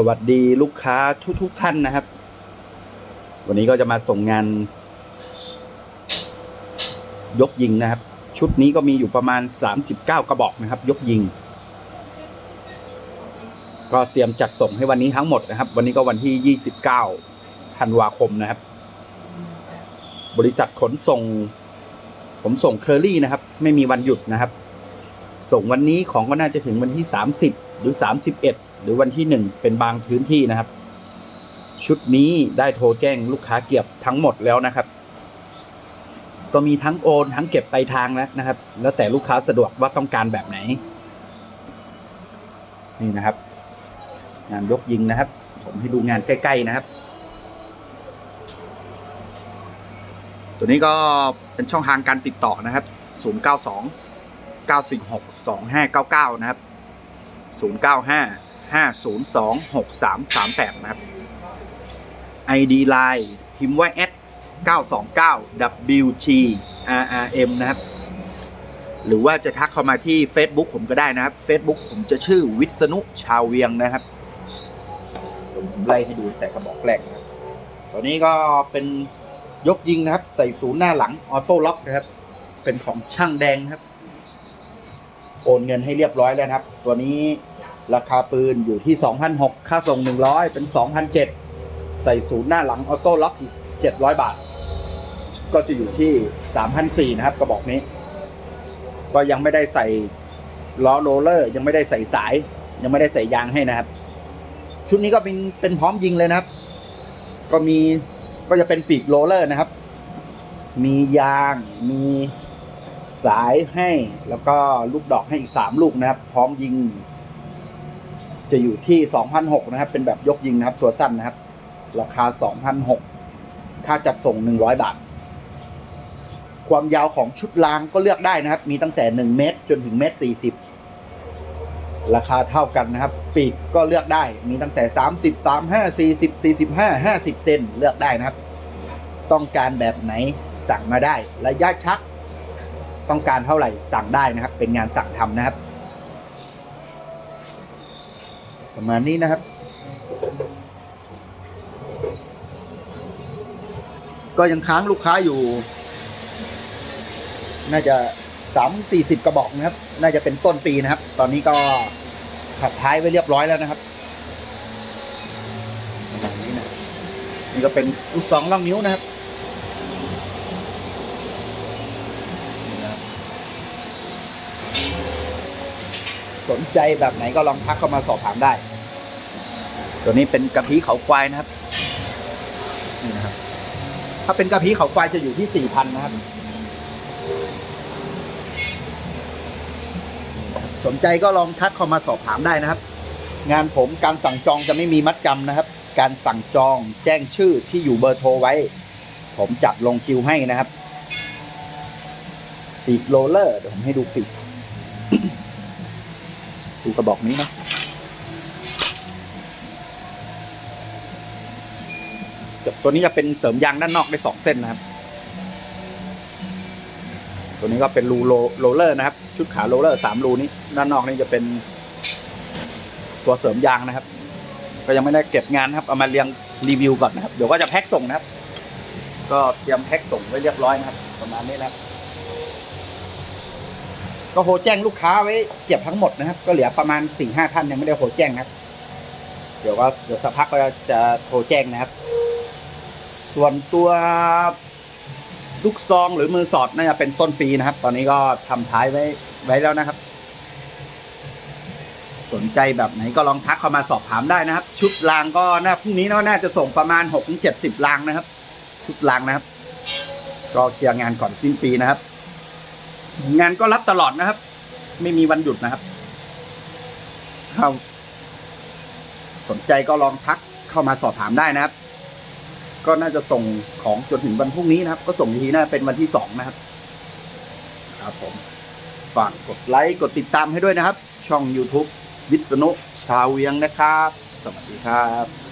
สวัสดีลูกค้าทุกทุกท่านนะครับ วันนี้ก็จะมาส่งงาน ยกยิงนะครับ ชุดนี้ก็มีอยู่ประมาณ 39 กระบอกนะครับ ยกยิง ก็เตรียมจัดส่งให้วันนี้ทั้งหมดนะครับ วันนี้ก็วันที่ 29ธันวาคมนะครับ บริษัทขนส่ง ผมส่งเคอรี่นะครับ ไม่มีวันหยุดนะครับ ส่งวันนี้ของก็น่าจะถึงวันที่ 30 หรือ 31 หรือวันที่ 1 เป็นบางพื้นที่นะครับ ชุดนี้ได้โทรแจ้งลูกค้าเก็บทั้งหมดแล้วนะครับ ก็มีทั้งโอน ทั้งเก็บไปลายทางแล้วนะครับ แล้วแต่ลูกค้าสะดวกว่าต้องการแบบไหน นี่นะครับ งานยกยิงนะครับ ผมให้ดูงานใกล้ ๆนะครับ ตัวนี้ก็เป็นช่องทางการติดต่อนะครับ 092 946 2599 นะครับ 095 502 6338 นะครับ ID Line พิมพ์ว่า s 929 WG RRM นะครับ หรือว่าจะทักเข้ามาที่ Facebook ผมก็ได้นะครับ Facebook ผมจะชื่อวิษณุชาวเวียงนะครับผมไล่ให้ดูแต่กระบอกแรกนะครับตัวนี้ก็เป็นยกยิงนะครับ ใส่ศูนย์หน้าหลังออโต้ล็อกนะครับ เป็นของช่างแดงนะครับ โอนเงินให้เรียบร้อยแล้วนะครับ ตัวนี้ราคาปืนอยู่ที่ 2,006ค่าส่ง 100 เป็น 2,007 ใส่ศูนย์หน้าหลังออโต้ล็อกอีก 700 บาท ก็จะอยู่ที่ 3,004นะครับกระบอกนี้ ก็ยังไม่ได้ใส่ล้อโรลเลอร์ ยังไม่ได้ใส่สาย ยังไม่ได้ใส่ยางให้นะครับ ชุดนี้ก็เป็นเป็นพร้อมยิงเลยนะครับ ก็มีก็จะเป็นปีกโรลเลอร์นะครับ มียางมี สายให้แล้วก็ลูกดอกให้อีกสามลูกนะครับ พร้อมยิง จะอยู่ที่สองพันหกนะครับ เป็นแบบยกยิงนะครับ ตัวสั้นนะครับ ราคาสองพันหกค่าจัดส่งหนึ่งร้อยบาท ความยาวของชุดรางก็เลือกได้นะครับ มีตั้งแต่หนึ่งเมตร จนถึงเมตรสี่สิบราคาเท่ากันนะครับ ปีกก็เลือกได้ มีตั้งแต่สามสิบสามห้าสี่สิบสี่สิบห้าห้าสิบเซนเลือกได้นะครับ ต้องการแบบไหนสั่งมาได้ ระยะชัก ต้องการเท่าไหร่สั่งได้นะครับ เป็นงานสั่งทำนะครับ ประมาณนี้นะครับ ก็ยังค้างลูกค้าอยู่ น่าจะสามสี่สิบกระบอกนะครับ น่าจะเป็นต้นปีนะครับ ตอนนี้ก็ขัดท้ายไว้เรียบร้อยแล้วนะครับประมาณนี้นะนี่ก็เป็นลูกสองล่องนิ้วนะครับนี่นะครับ สนใจแบบไหนก็ลองทักเข้ามาสอบถามได้ ตัวนี้เป็นกะพีเขาควายนะครับนี่นะครับ ถ้าเป็นกะพีเขาควายจะอยู่ที่สี่พันนะครับ สนใจก็ลองทักเข้ามาสอบถามได้นะครับ งานผมการสั่งจองจะไม่มีมัดจำนะครับ การสั่งจองแจ้งชื่อที่อยู่เบอร์โทรไว้ ผมจัดลงคิวให้นะครับปีกโรลเลอร์เดี๋ยวผมให้ดูปีกูกระบอกนี้นะตัวนี้จะเป็นเสริมยางด้านนอกได้สองเส้นนะครับ ตัวนี้ก็เป็นรูโรโลเลอร์นะครับ ชุดขาโรลเลอร์สามรูนี้ ด้านนอกนี่จะเป็น ตัวเสริมยางนะครับ ก็ยังไม่ได้เก็บงานนะครับ เอามาเรียงรีวิวก่อนนะครับ เดี๋ยวก็จะแพ็คส่งนะครับ ก็เตรียมแพ็คส่งไว้เรียบร้อยนะครับ ประมาณนี้นะครับ ก็โทรแจ้งลูกค้าไว้เก็บทั้งหมดนะครับ ก็เหลือประมาณสี่ห้าท่านยังไม่ได้โทรแจ้งนะครับ เดี๋ยวก็เดี๋ยวสักพักก็จะโทรแจ้งนะครับ ส่วนตัวลูกซองหรือมือสอดน่าจะเป็นต้นปีนะครับ ตอนนี้ก็ทำท้ายไว้ไว้แล้วนะครับ สนใจแบบไหนก็ลองทักเข้ามาสอบถามได้นะครับ ชุดรางก็น่าพรุ่งนี้น่าจะส่งประมาณหกถึงเจ็ดสิบรางนะครับ ชุดรางนะครับ ก็เคลียร์งานก่อนสิ้นปีนะครับ งานก็รับตลอดนะครับ ไม่มีวันหยุดนะครับ เข้า สนใจก็ลองทักเข้ามาสอบถามได้นะครับ ก็น่าจะส่งของจนถึงวันพรุ่งนี้นะครับ ก็ส่งทีน่าเป็นวันที่สองนะครับ ครับผมฝากกดไลค์กดติดตามให้ด้วยนะครับ ช่อง YouTube วิษณุชาวเวียงนะครับ สวัสดีครับ